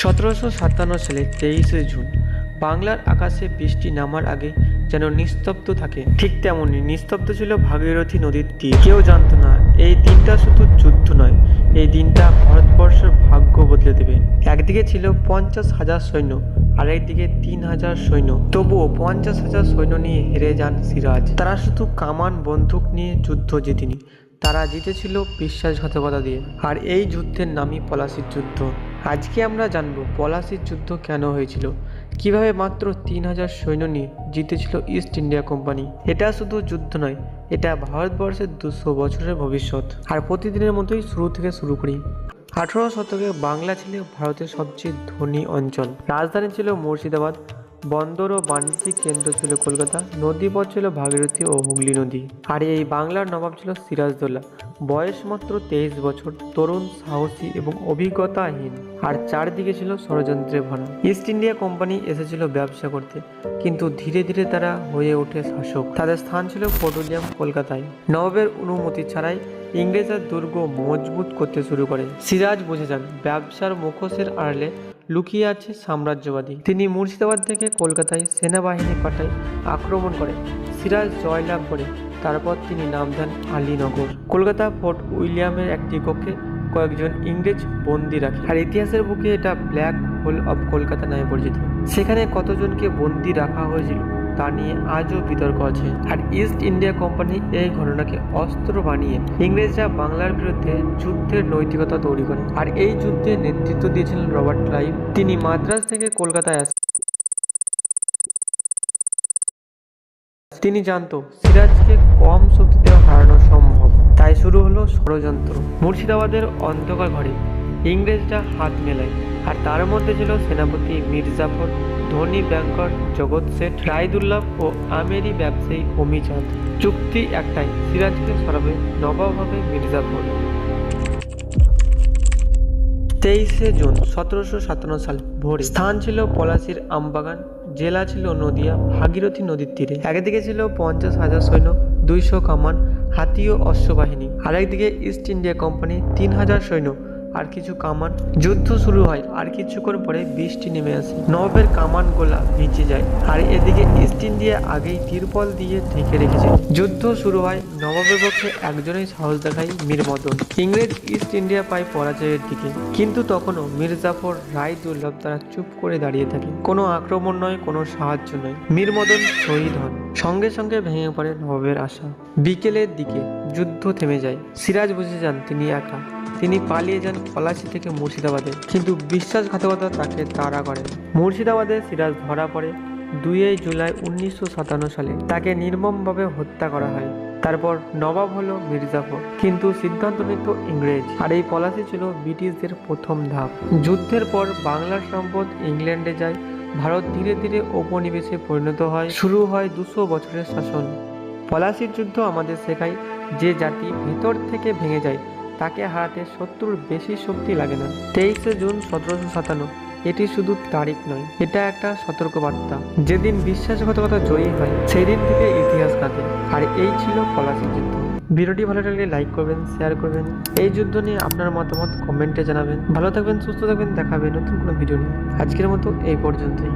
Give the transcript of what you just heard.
সতেরোশো সাতান্ন সালে তেইশে জুন, বাংলার আকাশে বৃষ্টি নামার আগে যেন নিস্তব্ধ থাকে। ঠিক তেমনই নিস্তব্ধ ছিল ভাগীরথী নদীর তীর। কেউ জানত না, এই দিনটা শুধু যুদ্ধ নয়, এই দিনটা ভারতবর্ষের ভাগ্য বদলে দেবে। একদিকে ছিল পঞ্চাশ হাজার সৈন্য আর একদিকে তিন হাজার সৈন্য। তবুও পঞ্চাশ হাজার সৈন্য নিয়ে হেরে যান সিরাজ। তারা শুধু কামান বন্দুক নিয়ে যুদ্ধ জিতেনি, তারা জিতেছিল বিশ্বাসঘাতকতা দিয়ে। আর এই যুদ্ধের নামই পলাশির যুদ্ধ। আজকে আমরা জানব পলাশির যুদ্ধ কেন হয়েছিল। কীভাবে মাত্র তিন হাজার সৈন্য নিয়ে জিতেছিল ইস্ট ইন্ডিয়া কোম্পানি এটা শুধু যুদ্ধ নয়, এটা ভারতবর্ষের দুশো বছরের ভবিষ্যৎ। আর প্রতিদিনের মতোই শুরু থেকে শুরু করি। আঠারো শতকে বাংলা ছিল ভারতের সবচেয়ে ধনী অঞ্চল। রাজধানী ছিল মুর্শিদাবাদ। বন্দর ও বাণিজ্যিক কেন্দ্র ছিল কলকাতা, নদীপথ ছিল ভাগীরথী ও হুগলি নদী। আর এই বাংলার নবাব ছিল সিরাজদৌল্লা বয়স মাত্র তেইশ বছর, তরুণ, সাহসী এবং অভিজ্ঞতাহীন। আর চারদিকে ছিল ষড়যন্ত্রে ভরা ইস্ট ইন্ডিয়া কোম্পানি এসেছিল ব্যবসা করতে, কিন্তু ধীরে ধীরে তারা হয়ে ওঠে শাসক। তাদের স্থান ছিল ফোর্ট উইলিয়াম কলকাতায়। নবাবের অনুমতি ছাড়াই ইংরেজরা দুর্গ মজবুত করতে শুরু করে। সিরাজ বুঝে যান, ব্যবসার মুখোশের আড়ালে লুকিয়ে আছে সাম্রাজ্যবাদী। তিনি মুর্শিদাবাদ থেকে কলকাতায় সেনাবাহিনী পাঠায় আক্রমণ করে, সিরাজ জয়লাভ করে, তারপর তিনি নাম দেন আলীনগর। কলকাতা ফোর্ট উইলিয়ামের একটি কক্ষে কয়েকজন ইংরেজ বন্দি রাখে। আর ইতিহাসের বুকে এটা ব্ল্যাক হোল অব কলকাতা নামে পরিচিত। সেখানে কতজনকে বন্দি রাখা হয়েছিল? তা নিয়ে আজও বিতর্ক আছে। আর ইস্ট ইন্ডিয়া কোম্পানি এই ঘটনাকে অস্ত্র বানিয়ে ইংরেজরা বাংলার বিরুদ্ধে যুদ্ধের নৈতিকতা তৈরি করে। আর এই যুদ্ধে নেতৃত্ব দিয়েছিলেন রবার্ট ক্লাইভ। তিনি মাদ্রাজ থেকে কলকাতায় আসেন তিনি জানত, সিরাজকে কম শক্তিতে হারানো সম্ভব। তাই শুরু হলো ষড়যন্ত্র। মুর্শিদাবাদের অন্ধকার ঘরে ইংরেজরা হাত মেলায়। আর তার মধ্যে ছিল সেনাপতি মির্জাফর, ধনী ব্যাংকর জগৎ শেঠ, রায়দুল্লাহ ও আমেরি ব্যবসায়ী অমিচাঁদ। চুক্তি একটাই সিরাজকে সরাবে, নবাব হবে মির্জাফর। তেইশে জুন সতেরোশো সাতান্ন সাল ভোরে স্থান ছিল পলাশির আমবাগান, জেলা ছিল নদিয়া, ভাগীরথী নদীর তীরে। একদিকে ছিল পঞ্চাশ হাজার সৈন্য, দুইশো কামান হাতি ও অশ্ববাহিনী। আরেকদিকে ইস্ট ইন্ডিয়া কোম্পানি, তিন হাজার সৈন্য আর কিছু কামান। যুদ্ধ শুরু হয় আর কিছুক্ষণ পরে বৃষ্টি নেমে আসে। নবাবের কামান গোলা ভিজে যায় আর এদিকে ইস্ট ইন্ডিয়া আগেই তিরপল দিয়ে ঢেকে রেখেছে। যুদ্ধ শুরু হয় নবাবের পক্ষে একজনই সাহস দেখায় মীর মদন। ইংরেজ ইস্ট ইন্ডিয়া পায় পরাজয়ের দিকে। কিন্তু তখনও মীর জাফর রায় দুর্লভ তারা চুপ করে দাঁড়িয়ে থাকে। কোনো আক্রমণ নয়, কোনো সাহায্য নয়। মীর মদন শহীদ হন। সঙ্গে সঙ্গে ভেঙে পড়ে নবাবের আশা। বিকেলের দিকে যুদ্ধ থেমে যায়। সিরাজ বুঝে যান তিনি একা। তিনি পালিয়ে যান পলাশি থেকে মুর্শিদাবাদে। কিন্তু বিশ্বাসঘাতকতা তাকে তাড়া করে। মুর্শিদাবাদে সিরাজ ধরা পড়ে দুইই জুলাই উনিশশো সাতান্ন সালে। তাকে নির্মমভাবে হত্যা করা হয়। তারপর নবাব হলো মির্জাফর। কিন্তু সিদ্ধান্ত নিত ইংরেজ। আর এই পলাশি ছিল ব্রিটিশদের প্রথম ধাপ। যুদ্ধের পর বাংলার সম্পদ ইংল্যান্ডে যায়। ভারত ধীরে ধীরে উপনিবেশে পরিণত হয়। শুরু হয় দুশো বছরের শাসন। পলাশির যুদ্ধ আমাদের শেখায় যে জাতি ভেতর থেকে ভেঙে যায় তাকে হারাতে শত্রুর বেশি শক্তি লাগে না। তেইশে জুন সতেরোশো সাতান্ন। এটি শুধু তারিখ নয়, এটা একটা সতর্কবার্তা। যেদিন বিশ্বাসঘাতকতা জয়ী হয় সেই দিন থেকে ইতিহাস কাঁদে, আর এই ছিল পলাশির যুদ্ধ। ভিডিওটি ভালো লাগলে লাইক করবেন, শেয়ার করবেন। এই যুদ্ধ নিয়ে আপনার মতামত কমেন্টে জানাবেন। ভালো থাকবেন, সুস্থ থাকবেন, দেখাবে নতুন কোনো ভিডিও নিয়ে। আজকের মতো এই পর্যন্তই।